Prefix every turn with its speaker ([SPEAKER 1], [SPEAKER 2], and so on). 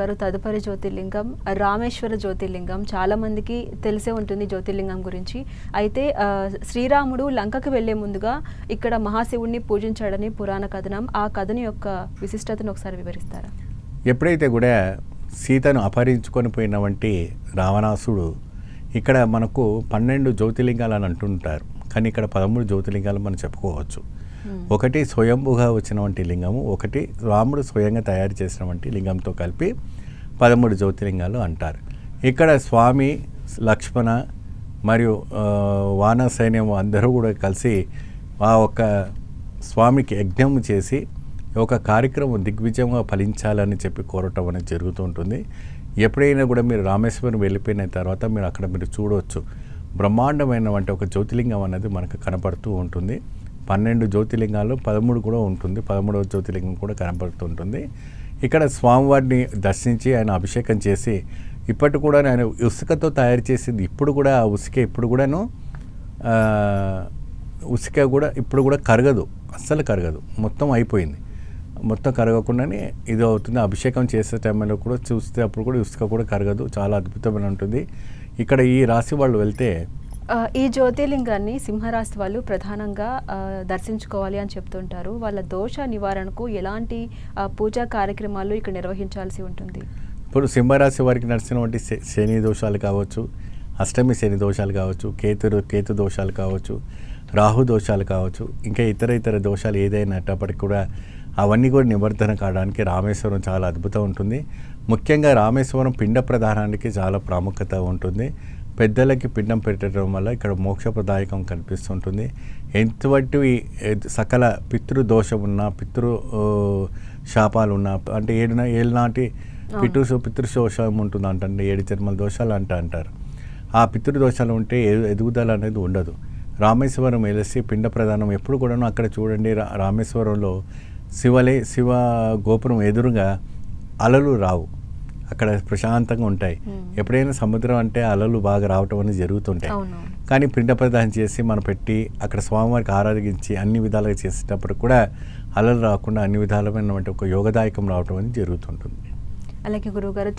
[SPEAKER 1] గారు తదుపరి జ్యోతిర్లింగం రామేశ్వర జ్యోతిర్లింగం. చాలా మందికి తెలిసే ఉంటుంది జ్యోతిర్లింగం గురించి. అయితే శ్రీరాముడు లంకకు వెళ్ళే ముందుగా ఇక్కడ మహాశివుణ్ణి పూజించాడని పురాణ కథనం. ఆ కథని యొక్క విశిష్టతను ఒకసారి వివరిస్తారా?
[SPEAKER 2] ఎప్పుడైతే కూడా సీతను అపహరించుకొని పోయినవంటి రావణాసుడు ఇక్కడ మనకు పన్నెండు జ్యోతిర్లింగాలు అని అంటుంటారు. కానీ ఇక్కడ పదమూడు జ్యోతిర్లింగాలు మనం చెప్పుకోవచ్చు. ఒకటి స్వయంభుగా వచ్చినటువంటి లింగము ఒకటి రాముడు స్వయంగా తయారు చేసినటువంటి లింగంతో కలిపి పదమూడు జ్యోతిలింగాలు అంటారు. ఇక్కడ స్వామి లక్ష్మణ మరియు వాన సైన్యం అందరూ కూడా కలిసి ఆ ఒక్క స్వామికి యజ్ఞం చేసి ఒక కార్యక్రమం దిగ్విజయంగా ఫలించాలని చెప్పి కోరటం అనేది జరుగుతూ ఉంటుంది. ఎప్పుడైనా కూడా మీరు రామేశ్వరం వెళ్ళిపోయిన తర్వాత మీరు అక్కడ మీరు చూడవచ్చు బ్రహ్మాండమైనటువంటి ఒక జ్యోతిలింగం అనేది మనకు కనపడుతూ ఉంటుంది. పన్నెండు జ్యోతిలింగాలు పదమూడు కూడా ఉంటుంది. పదమూడవ జ్యోతిలింగం కూడా కనపడుతూ ఉంటుంది ఇక్కడ స్వామివారిని దర్శించి ఆయన అభిషేకం చేసి ఇప్పటి కూడా ఆయన ఉసుకతో తయారు చేసింది. ఇప్పుడు కూడా ఆ ఉసుక ఇప్పుడు కూడాను ఉసుక కూడా ఇప్పుడు కూడా కరగదు. అస్సలు కరగదు. మొత్తం అయిపోయింది. మొత్తం కరగకుండానే ఇది అవుతుంది. అభిషేకం చేసే టైంలో కూడా చూస్తే అప్పుడు కూడా ఇసుక కూడా కరగదు. చాలా అద్భుతమైన ఉంటుంది ఇక్కడ ఈ రాశి వాళ్ళు వెళ్తే
[SPEAKER 1] ఈ జ్యోతిర్లింగాన్ని సింహరాశి వాళ్ళు ప్రధానంగా దర్శించుకోవాలి అని చెప్తుంటారు. వాళ్ళ దోష నివారణకు ఎలాంటి పూజా కార్యక్రమాలు ఇక్కడ నిర్వహించాల్సి ఉంటుంది?
[SPEAKER 2] ఇప్పుడు సింహరాశి వారికి నడిచినటువంటి శని దోషాలు కావచ్చు అష్టమి శని దోషాలు కావచ్చు కేతు కేతు దోషాలు కావచ్చు రాహు దోషాలు కావచ్చు ఇంకా ఇతర ఇతర దోషాలు ఏదైనప్పటికీ కూడా అవన్నీ కూడా నివర్ధన కావడానికి రామేశ్వరం చాలా అద్భుతం ఉంటుంది. ముఖ్యంగా రామేశ్వరం పిండ ప్రధానానికి చాలా ప్రాముఖ్యత ఉంటుంది. పెద్దలకి పిండం పెట్టడం వల్ల ఇక్కడ మోక్షప్రదాయకం కనిపిస్తుంటుంది. ఎటువంటి ఏ- సకల పితృ దోషం ఉన్నా పితృ శాపాలు ఉన్నా అంటే ఏడు ఏళ్ళనాటి పితృ పితృదోషం ఉంటుంది అంటే ఏడు జన్మల దోషాలు అంట అంటారు. ఆ పితృదోషాలు ఉంటే ఎదు- ఎదుగుదల అనేది ఉండదు. రామేశ్వరం వెలిసి పిండ ప్రధానం ఎప్పుడు కూడాను అక్కడ చూడండి రా- రామేశ్వరంలో శివలే శివ గోపురం ఎదురుగా అలలు రావు. అక్కడ ప్రశాంతంగా ఉంటాయి. ఎప్పుడైనా సముద్రం అంటే అలలు బాగా రావటం అనేది జరుగుతుంటాయి. కానీ పిండ ప్రదానం చేసి మనం పెట్టి అక్కడ స్వామివారికి ఆరాధించి అన్ని విధాలుగా చేసేటప్పుడు కూడా అలలు రాకుండా అన్ని విధాలమైనటువంటి ఒక యోగదాయకం రావటం అనేది జరుగుతుంటుంది.
[SPEAKER 1] అలాగే గురువుగారు